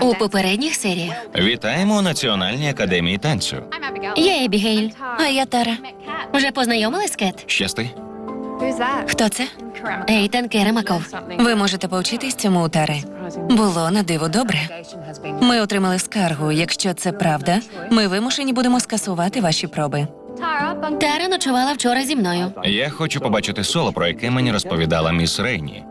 У попередніх серіях Вітаємо у Національній академії танцю. я Ебігейль. А я Тара. Вже познайомились, Кет? Щасти. Хто це? Ейтан Керемаков. Ви можете повчитись цьому у Тари. Було на диво добре. Ми отримали скаргу. Якщо це правда, ми вимушені будемо скасувати ваші проби. Тара ночувала вчора зі мною. Я хочу побачити соло, про яке мені розповідала міс Рейні.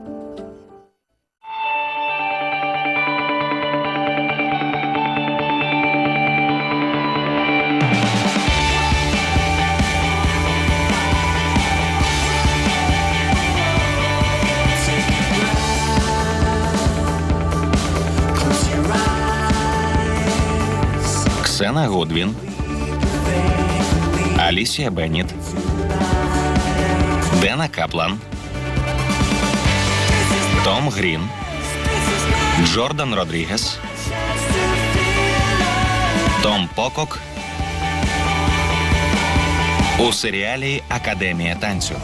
Ксена Гудвін, Алісія Бенніт, Дена Каплан, Том Грін, Джордан Родрігес, Том Покок у серіалі Академія танцю.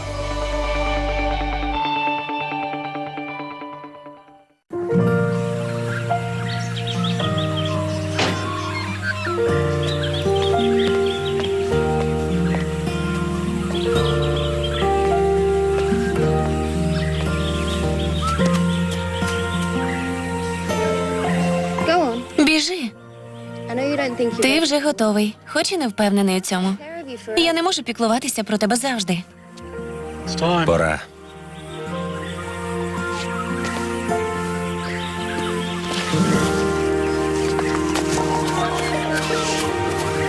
You ти вже готовий, хоч і не впевнений у цьому. Я не можу піклуватися про тебе завжди. Пора.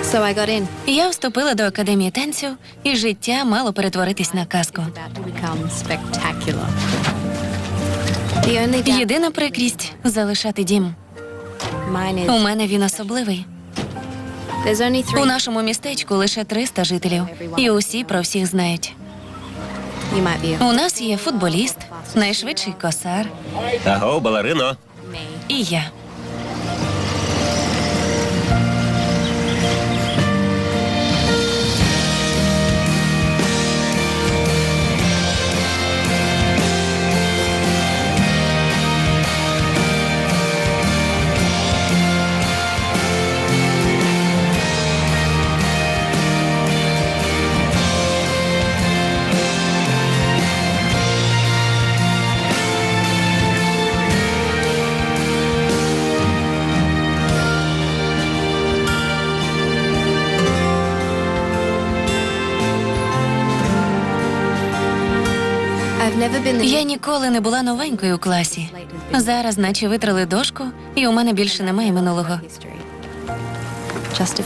So I got in. Я вступила до академії танцю, і життя мало перетворитись на казку. Єдина прикрість залишати дім. У мене він особливий. У нашому містечку лише 300 жителів, і усі про всіх знають. У нас є футболіст, найшвидший косар Аго, балерино. і я. Я ніколи не була новенькою у класі. Зараз, наче витрали дошку, і у мене більше немає минулого.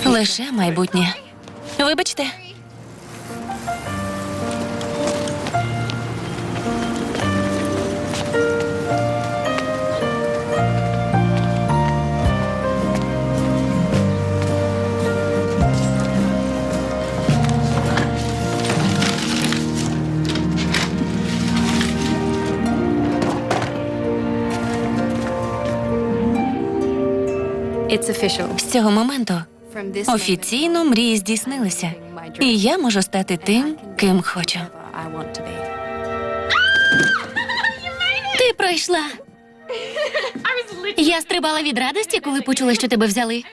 Лише майбутнє. Вибачте, It's official. з цього моменту офіційно мрії здійснилися, і я можу стати тим, ким хочу. I want to be. Ти пройшла. Я стрибала від радості, коли почула, що тебе взяли.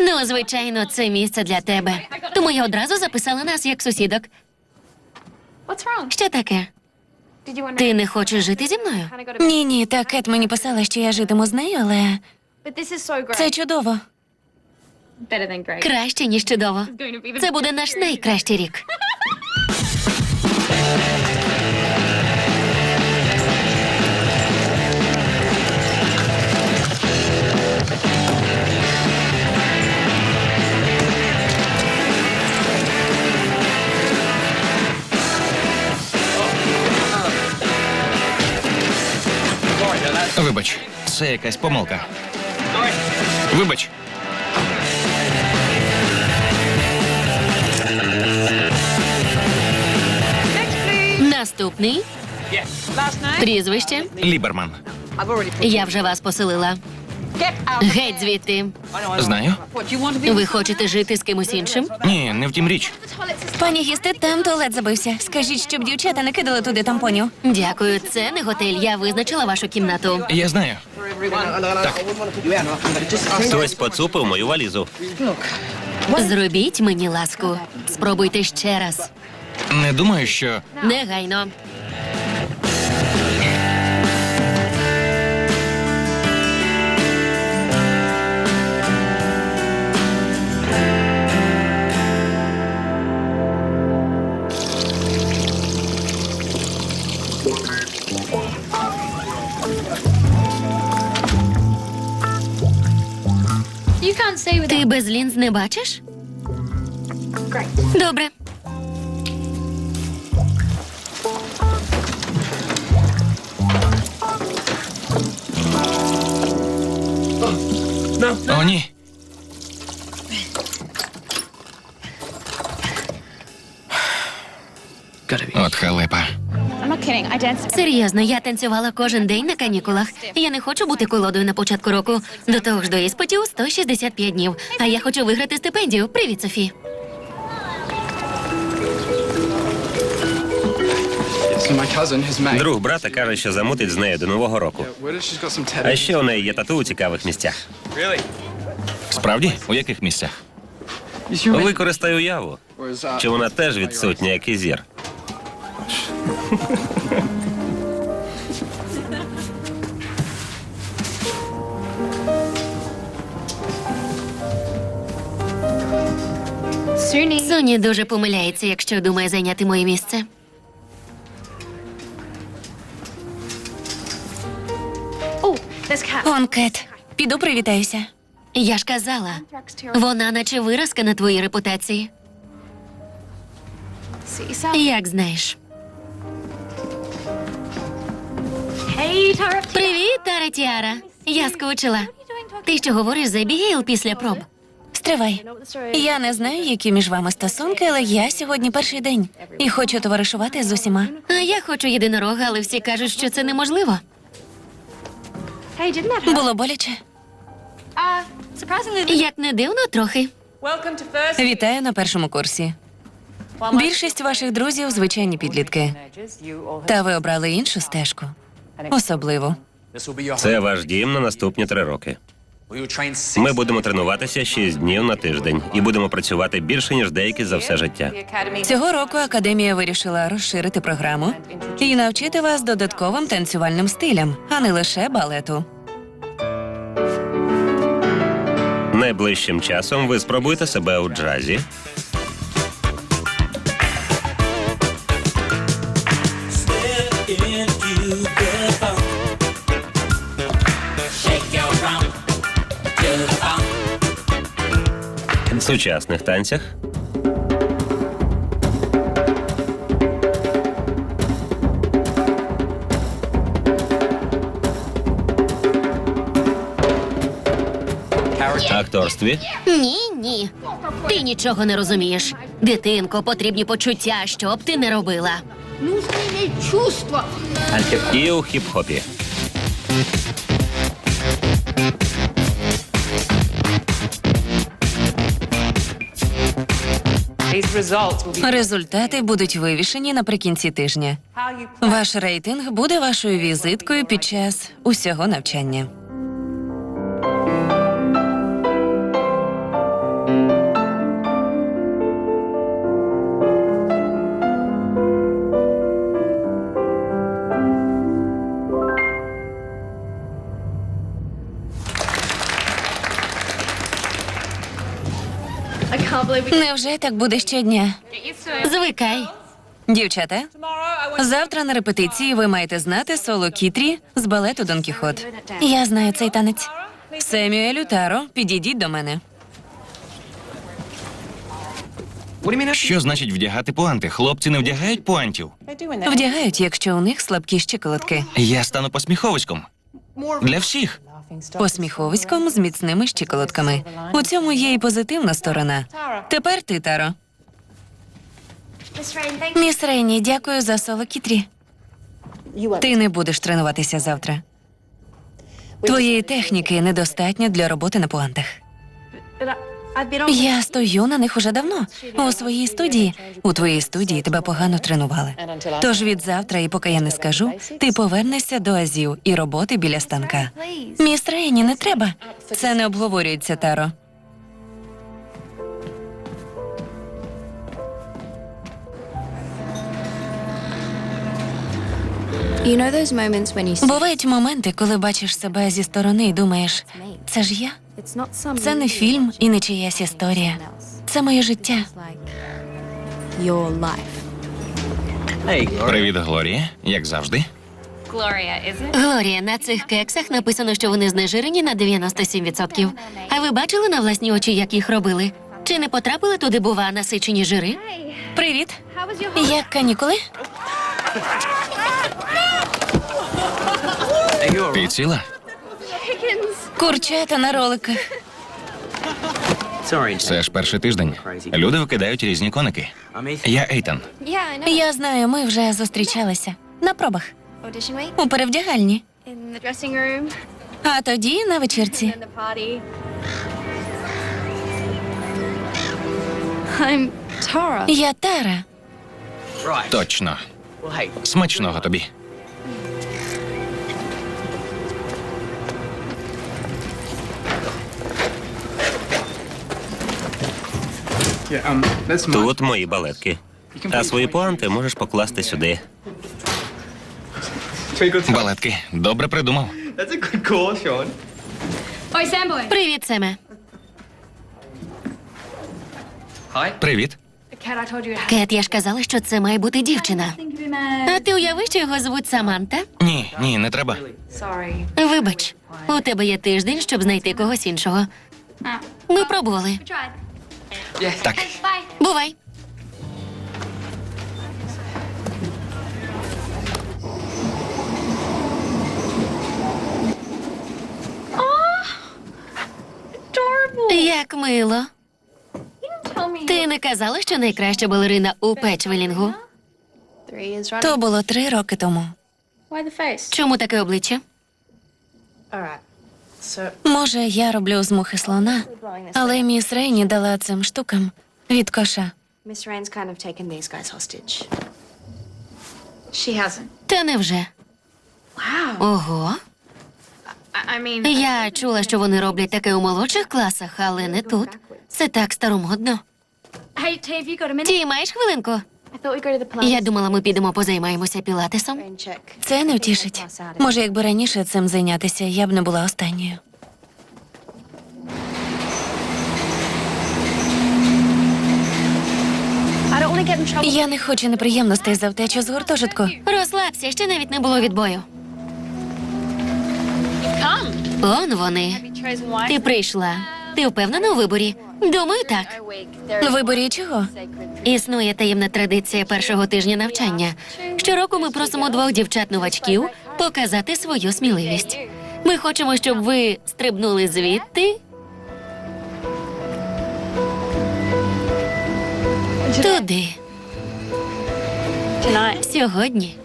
Ну, звичайно, це місце для тебе. Тому я одразу записала нас як сусідок. Що таке? Ти не хочеш жити зі мною? Ні, ні, та Кет мені писала, що я житиму з нею, але це чудово. Краще, ніж чудово. Це буде наш найкращий рік. Вибач, це якась помилка. Вибач. Наступний. Прізвище. Ліберман. Я вже вас поселила. Геть звідти. Знаю. Ви хочете жити з кимось іншим? Ні, не в тім річ. Пані Гісте, там туалет забився. Скажіть, щоб дівчата не кидали туди тампонів. Дякую, це не готель. Я визначила вашу кімнату. Я знаю. Хтось поцупив мою валізу. Зробіть мені ласку. Спробуйте ще раз. Не думаю, що Негайно. Без лінз не бачиш? Добре. Серйозно, я танцювала кожен день на канікулах. Я не хочу бути колодою на початку року. До того ж до іспитів 165 днів. А я хочу виграти стипендію. Привіт, Софі. Друг брата каже, що замутить з нею до нового року. А ще у неї є тату у цікавих місцях. Справді? У яких місцях? Використай уяву. Чи вона теж відсутня, як і зір? Соні дуже помиляється, якщо думає зайняти моє місце. Oh, there's cat. Он Кет. Піду привітаюся. Я ж казала, вона наче виразка на твоїй репутації. Як знаєш. Привіт, Тара Тіара. Я скучила. Ти що говориш за Бігейл після проб? Стривай. Я не знаю, які між вами стосунки, але я сьогодні перший день і хочу товаришувати з усіма. А я хочу єдинорога, але всі кажуть, що це неможливо. Було боляче. Як не дивно, трохи. Вітаю на першому курсі. Більшість ваших друзів звичайні підлітки. Та ви обрали іншу стежку. Особливо. Це ваш дім на наступні три роки. Ми будемо тренуватися шість днів на тиждень і будемо працювати більше ніж деякі за все життя. Цього року академія вирішила розширити програму і навчити вас додатковим танцювальним стилям, а не лише балету. Найближчим часом ви спробуєте себе у джазі, сучасних танцях, акторстві, Ні, ні. Ти нічого не розумієш. Дитинко, потрібні почуття, що б ти не робила. Нужны чувства. і у хіп-хопі. Результати будуть вивішені наприкінці тижня. Ваш рейтинг буде вашою візиткою під час усього навчання. Невже так буде щодня? Звикай. Дівчата, завтра на репетиції ви маєте знати соло Кітрі з балету Дон Кіхот. Я знаю цей танець. Семюелю Таро, підійдіть до мене. Що значить вдягати пуанти? Хлопці не вдягають пуантів. Вдягають, якщо у них слабкі щиколотки. Я стану посміховиськом. Для всіх. Посміховиськом з міцними щиколотками. У цьому є і позитивна сторона. Тепер ти, Таро. Міс Рейні, дякую за соло Кітрі. Ти не будеш тренуватися завтра. Твоєї техніки недостатньо для роботи на пуантах. Я стою на них уже давно. У своїй студії. У твоїй студії тебе погано тренували. Тож від завтра, і поки я не скажу, ти повернешся до азів і роботи біля станка. Міс Рейні, не треба. Це не обговорюється, Таро. Бувають моменти, коли бачиш себе зі сторони і думаєш, це ж я. Це не фільм і не чиясь історія. Це моє життя. Привіт, Глорія, як завжди. Глорія, на цих кексах написано, що вони знежирені на 97%. А ви бачили на власні очі, як їх робили? Чи не потрапили туди, бува, насичені жири? Привіт. Як канікули? Ти ціла? Курчата на роликах. Це ж перший тиждень. Люди викидають різні коники. Я Ейтан. Я знаю, ми вже зустрічалися на пробах у перевдягальні, а тоді на вечірці. Я Тара. Точно. Смачного тобі. Тут мої балетки. А свої поанти можеш покласти сюди. Балетки. Добре придумав. Привіт, Семе. Привіт. Кет, я ж казала, що це має бути дівчина. А ти уяви, що його звуть Саманта? Ні, ні, не треба. Вибач, у тебе є тиждень, щоб знайти когось іншого. Ми пробували. Так. Бувай. Як мило. Ти не казала, що найкраща балерина у печвелінгу? То було три роки тому. Чому таке обличчя? Може, я роблю з мухи слона, але міс Рейні дала цим штукам від коша. Miss Rain's kind of taken these guys hostage. She hasn't. Та невже? Wow. Ого. I, I mean, Я чула, що вони роблять таке у молодших класах, але не тут. Це так старомодно. Hey, T, you got a minute? Ті, маєш хвилинку? I thought we'd go to the Pilates. Я думала, ми підемо позаймаємося пілатесом. Це не втішить. Може, якби раніше цим зайнятися, я б не була останньою. Я не хочу неприємностей за втечу з гуртожитку. Розслабся, ще навіть не було відбою. Он вони. Ти прийшла. Ти впевнена у виборі? Думаю, так. Виборі чого? Існує таємна традиція першого тижня навчання. Щороку ми просимо двох дівчат-новачків показати свою сміливість. Ми хочемо, щоб ви стрибнули звідти. Туди. Сьогодні.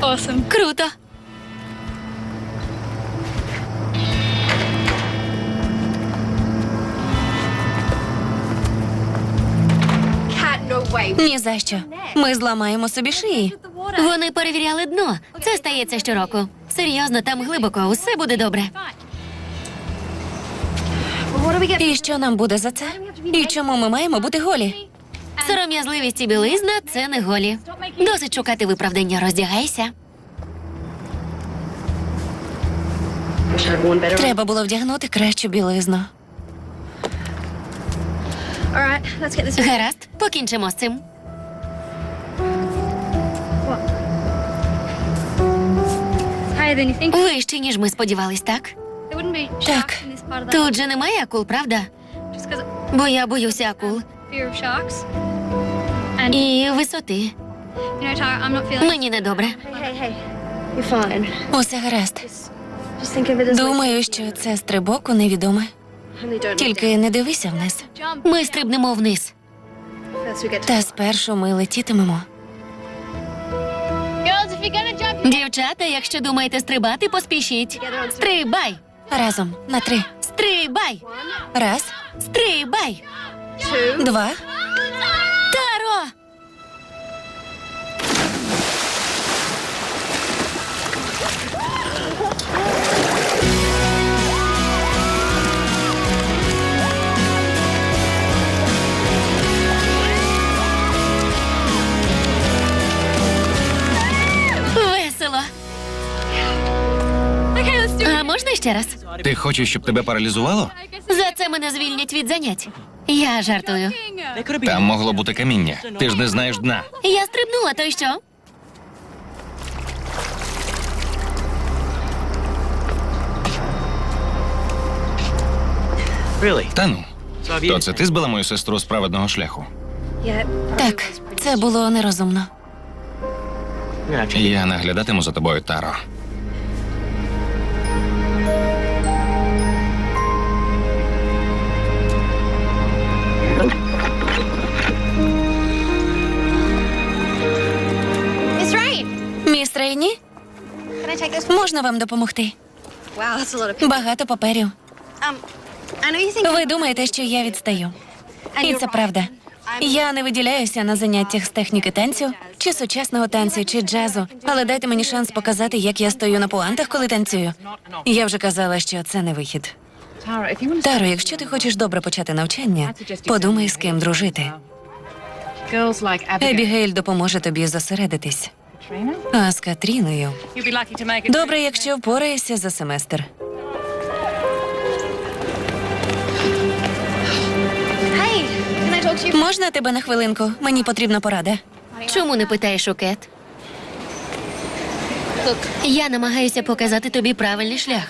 Awesome. Круто. Ні за що. Ми зламаємо собі шиї. Вони перевіряли дно. Це стається щороку. Серйозно, там глибоко, усе буде добре. І що нам буде за це? І чому ми маємо бути голі? Сором'язливість і білизна це не голі. Досить шукати виправдання, роздягайся. Треба було вдягнути кращу білизну. Гаразд, покінчимо з цим. Вище, ніж ми сподівались, так? Так. Тут же немає акул, правда? Бо я боюся акул. І висоти. Мені недобре. Усе гаразд. Думаю, що це стрибок у невідоме. Тільки не дивися вниз. Ми стрибнемо вниз. Та спершу ми летітимемо. Дівчата, якщо думаєте стрибати, поспішіть. Стрибай! Разом на три. Стрибай! Раз, Стрибай! два. Ще раз? Ти хочеш, щоб тебе паралізувало? За це мене звільнять від занять. Я жартую. Там могло бути каміння. Ти ж не знаєш дна. Я стрибнула, то й що? Та ну. То це ти збила мою сестру з праведного шляху. Так, це було нерозумно. Я наглядатиму за тобою, Таро. This? можна вам допомогти? Багато паперів. Ви думаєте, що я відстаю. І це правда. Я не виділяюся на заняттях з техніки танцю, чи сучасного танцю, чи джазу. Але дайте мені шанс показати, як я стою на пуантах, коли танцюю. Я вже казала, що це не вихід. Таро, якщо ти хочеш добре почати навчання, подумай, з ким дружити. Ебігейль допоможе тобі зосередитись. А з Катріною. Добре, якщо впораєшся за семестр. Можна тебе на хвилинку? Мені потрібна порада. Чому не питаєш у Кет? Я намагаюся показати тобі правильний шлях.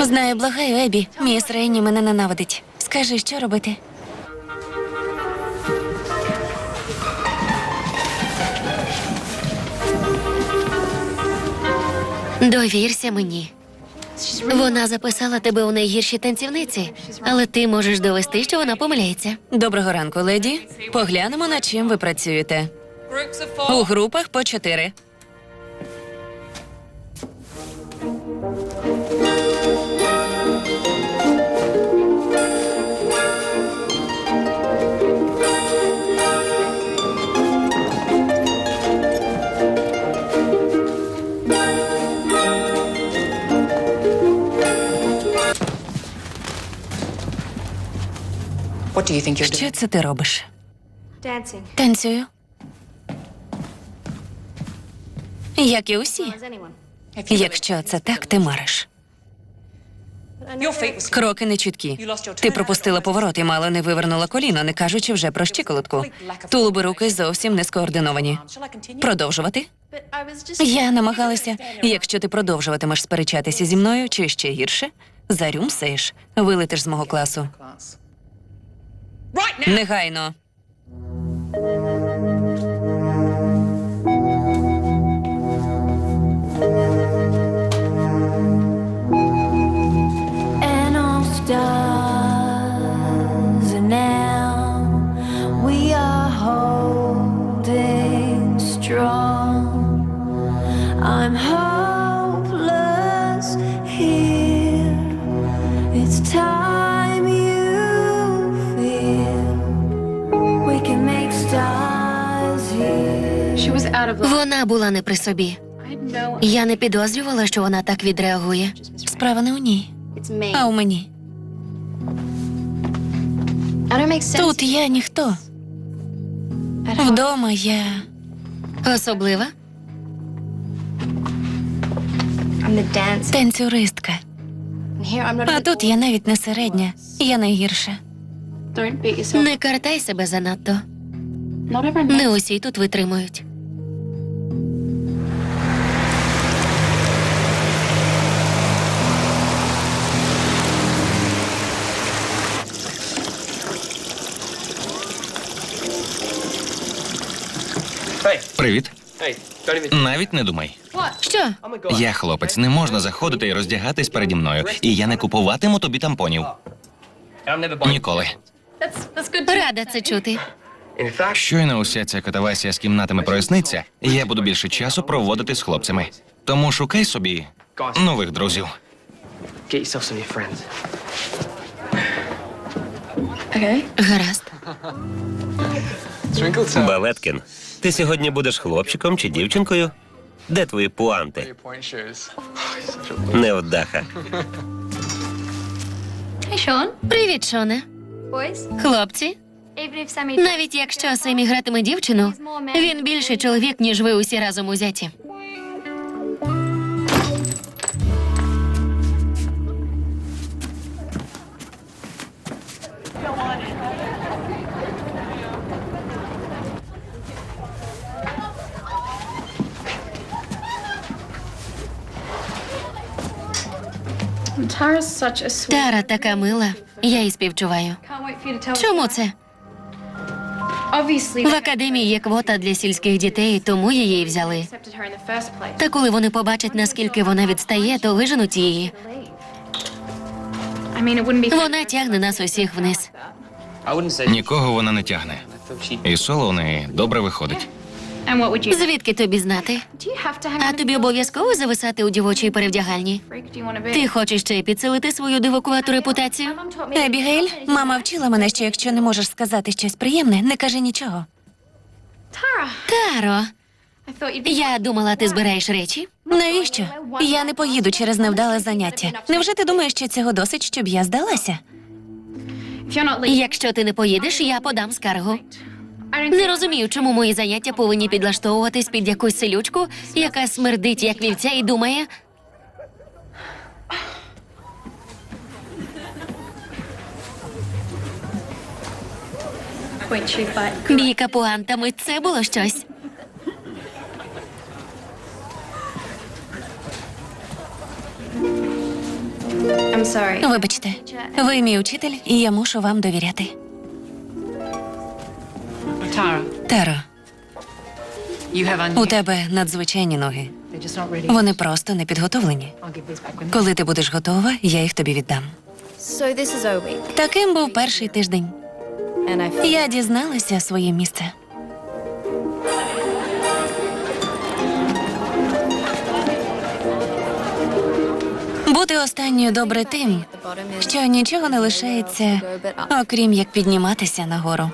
Знаю, благаю, Ебі. Міс Рейні мене ненавидить. Скажи, що робити? Довірся мені. Вона записала тебе у найгірші танцівниці, але ти можеш довести, що вона помиляється. Доброго ранку, леді. Поглянемо, над чим ви працюєте. У групах по чотири. Що це ти робиш? Танцюю. Як і усі. Якщо це так, ти мариш. Кроки нечіткі. Ти пропустила поворот і мало не вивернула коліно, не кажучи вже про щиколотку. Тулуби руки зовсім не скоординовані. Продовжувати? Я намагалася. Якщо ти продовжуватимеш сперечатися зі мною, чи ще гірше, зарюмсаєш, вилетиш з мого класу. Негайно. При собі. Я не підозрювала, що вона так відреагує. Справа не у ній, а у мені. Тут я ніхто. Вдома я. Особлива? Танцюристка. А тут я навіть не середня, я найгірша. Не картай себе занадто. Не усі тут витримують. Привіт. Навіть не думай. Що? Я хлопець, не можна заходити і роздягатись переді мною. І я не купуватиму тобі тампонів. Ніколи. Рада це чути. Щойно уся ця катавасія з кімнатами проясниться, я буду більше часу проводити з хлопцями. Тому шукай собі нових друзів. Гаразд. Балеткін, ти сьогодні будеш хлопчиком чи дівчинкою? Де твої пуанти? Невдаха. Шон, Привіт, Шоне. Хлопці. Навіть якщо Семі гратиме дівчину, він більше чоловік, ніж ви усі разом узяті. Тара така мила. Я їй співчуваю. Чому це? В академії є квота для сільських дітей, тому її взяли. Та коли вони побачать, наскільки вона відстає, то виженуть її. Вона тягне нас усіх вниз. Нікого вона не тягне. І соло у неї добре виходить. And what would you? Звідки тобі знати? Do you have to hang А тобі обов'язково зависати у дівочій перевдягальні? freak? Do you want to be? Ти хочеш ще й підсилити свою дивакувату репутацію? Ебігейль, мама вчила мене, що якщо не можеш сказати щось приємне, не кажи нічого. Таро, я думала, ти збираєш речі. Навіщо? Я не поїду через невдале заняття. Невже ти думаєш, що цього досить, щоб я здалася? Якщо ти не поїдеш, я подам скаргу. Не розумію, чому мої заняття повинні підлаштовуватись під якусь селючку, яка смердить як вівця і думає. Бійка пуантами це було щось. Вибачте, ви мій учитель, і я мушу вам довіряти. Un- у тебе надзвичайні ноги. Вони просто не підготовлені. Коли ти будеш готова, я їх тобі віддам. Таким був перший тиждень. Я дізналася своє місце. Бути останньою добре тим, що нічого не лишається, окрім як підніматися нагору.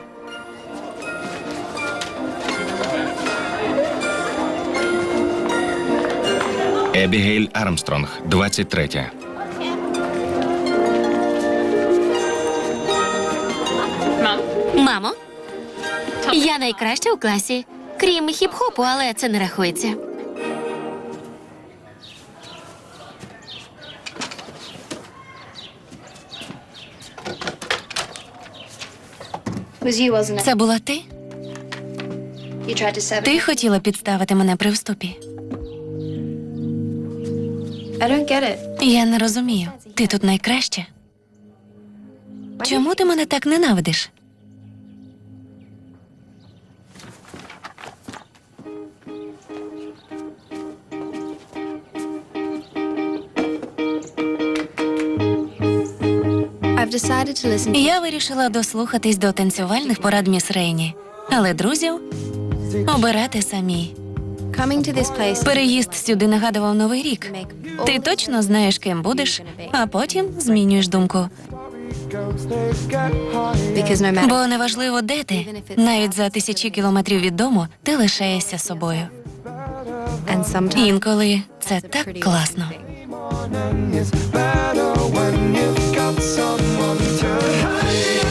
Ебігейль Армстронг, 23. Мамо, я найкраща у класі, крім хіп-хопу, але це не рахується. Це була ти? Ти хотіла підставити мене при вступі. I don't get it. Я не розумію. Ти тут найкраща. Чому ти мене так ненавидиш? I've decided to listen Я вирішила дослухатись до танцювальних порад міс Рейні, але друзів обирати самі. Переїзд сюди нагадував новий рік. Ти точно знаєш, ким будеш, а потім змінюєш думку. Бо неважливо, де ти навіть за тисячі кілометрів від дому ти лишаєшся собою. інколи це так класно. It's better when you've got someone to hide.